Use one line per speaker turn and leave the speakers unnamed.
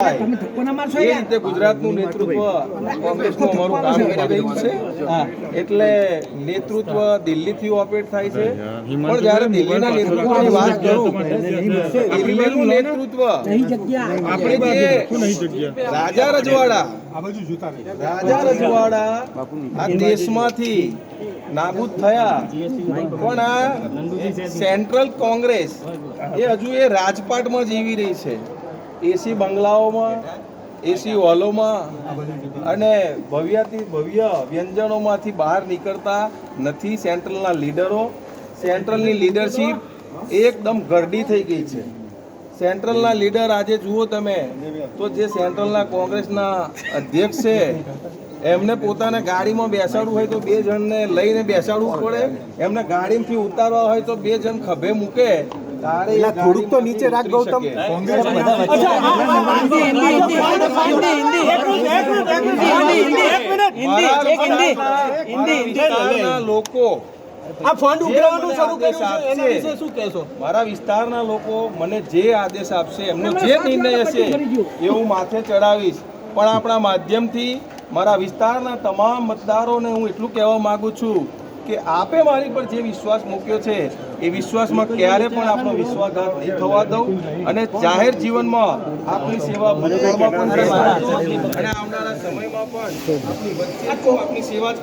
એ રીતે ગુજરાતનું નેતૃત્વ કોંગ્રેસનું અમારું કામ કરી રહ્યું છે. એટલે નેતૃત્વ દિલ્હીથી ઓપરેટ થાય છે. પણ જ્યારે દિલ્હીના નેતૃત્વની વાત કરું દિલ્હીનું નેતૃત્વ
નહીં
આપણે જે રાજા રજવાડા. રાજા રજવાડા આ દેશમાંથી નાબૂદ થયા. પણ આ સેન્ટ્રલ કોંગ્રેસ એ હજુ એ રાજપાટમાં જીવી રહી છે. એસી બંગલાઓમાં એસી હોલોમાં અને ભવ્યથી ભવ્ય વ્યંજનોમાંથી બહાર નીકળતા નથી સેન્ટ્રલના લીડરો. સેન્ટ્રલની લીડરશીપ એકદમ ગરડી થઈ ગઈ છે. સેન્ટ્રલના લીડર આજે જુઓ તમે, તો જે સેન્ટ્રલના કોંગ્રેસના અધ્યક્ષ છે એમને પોતાને ગાડીમાં બેસાડવું હોય તો બે જણને લઈને બેસાડવું પડે એમને ગાડીમાંથી ઉતારવા હોય તો બે જણ ખભે મૂકે તારે
થોડુંક તો નીચે રાખ ગૌતમ
લોકો
આ ફંડ ઉઘરાવવાનું શરૂ કર્યું છે એના વિશે શું કહેશો
મારા વિસ્તારના લોકો મને જે આદેશ આપશે એમનો જે નિર્ણય હશે એ હું માથે ચડાવીશ પણ આપણા માધ્યમથી મારા વિસ્તારના તમામ મતદારોને હું એટલું કહેવા માગું છું કે આપે મારી પર જે વિશ્વાસ મૂક્યો છે, એ વિશ્વાસમાં ક્યારે પણ આપણો વિશ્વાસઘાત નહીં થવા દઉં અને જાહેર જીવનમાં આપની સેવા ભૂતકાળમાં પણ અને આવનારા સમયમાં પણ આપની વચ્ચે આપની સેવા જ